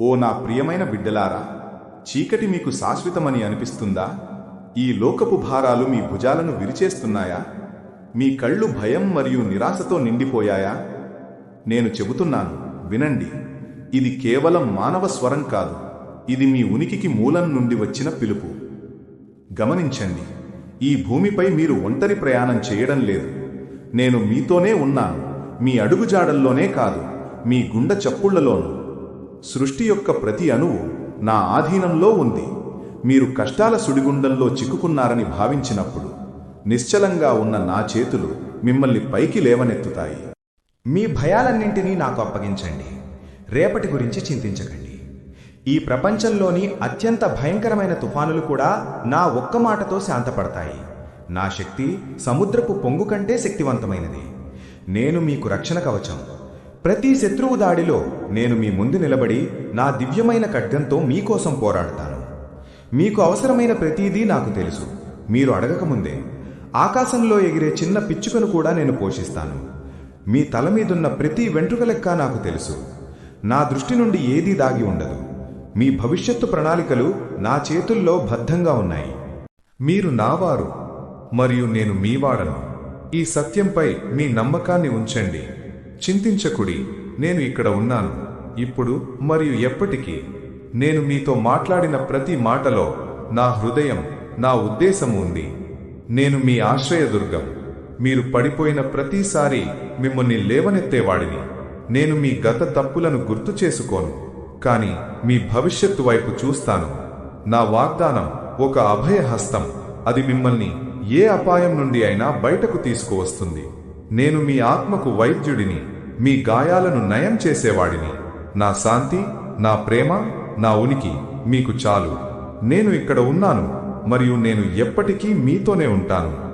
ఓ నా ప్రియమైన బిడ్డలారా చీకటి మీకు శాశ్వతమని అనిపిస్తుందా? ఈ లోకపు భారాలు మీ భుజాలను విరిచేస్తున్నాయా? మీ కళ్ళు భయం మరియు నిరాశతో నిండిపోయాయా? నేను చెబుతున్నాను వినండి. ఇది కేవలం మానవ స్వరం కాదు. ఇది మీ ఉనికికి మూలం నుండి వచ్చిన పిలుపు. గమనించండి ఈ భూమిపై మీరు ఒంటరి ప్రయాణం చేయడం లేదు. నేను మీతోనే ఉన్నాను. మీ అడుగుజాడల్లోనే కాదు మీ గుండె చప్పుళ్ళలోనూ సృష్టి యొక్క ప్రతి అణువు నా ఆధీనంలో ఉంది. మీరు కష్టాల సుడిగుండంలో చిక్కుకున్నారని భావించినప్పుడు నిశ్చలంగా ఉన్న నా చేతులు మిమ్మల్ని పైకి లేవనెత్తుతాయి. మీ భయాలన్నింటినీ నాకు అప్పగించండి. రేపటి గురించి చింతించకండి. ఈ ప్రపంచంలోని అత్యంత భయంకరమైన తుఫానులు కూడా నా ఒక్క మాటతో శాంతపడతాయి. నా శక్తి సముద్రపు పొంగు కంటే శక్తివంతమైనది. నేను మీకు రక్షణ కవచం. ప్రతి శత్రువు దాడిలో నేను మీ ముందు నిలబడి నా దివ్యమైన ఖడ్గంతో మీకోసం పోరాడతాను. మీకు అవసరమైన ప్రతీదీ నాకు తెలుసు. మీరు అడగకముందే ఆకాశంలో ఎగిరే చిన్న పిచ్చుకను కూడా నేను పోషిస్తాను. మీ తల మీదున్న ప్రతి వెంట్రుక లెక్క నాకు తెలుసు. నా దృష్టి నుండి ఏదీ దాగి ఉండదు. మీ భవిష్యత్తు ప్రణాళికలు నా చేతుల్లో బద్ధంగా ఉన్నాయి. మీరు నావారు మరియు నేను మీవాడను ఈ సత్యంపై మీ నమ్మకాన్ని ఉంచండి. చింతించకుడి నేను ఇక్కడ ఉన్నాను. ఇప్పుడు మరియు ఎప్పటికీ నేను మీతో మాట్లాడిన ప్రతి మాటలో నా హృదయం నా ఉద్దేశం ఉంది. నేను మీ ఆశ్రయదుర్గం. మీరు పడిపోయిన ప్రతిసారి మిమ్మల్ని లేవనెత్తేవాడిని. నేను మీ గత తప్పులను గుర్తు చేసుకోను కాని మీ భవిష్యత్తు వైపు చూస్తాను. నా వాగ్దానం ఒక అభయహస్తం. అది మిమ్మల్ని ఏ అపాయం నుండి అయినా బయటకు తీసుకువస్తుంది. నేను మీ ఆత్మకు వైద్యుడిని మీ గాయాలను నయం చేసేవాడిని. నా శాంతి నా ప్రేమ నా ఉనికి మీకు చాలు. నేను ఇక్కడ ఉన్నాను మరియు నేను ఎప్పటికీ మీతోనే ఉంటాను.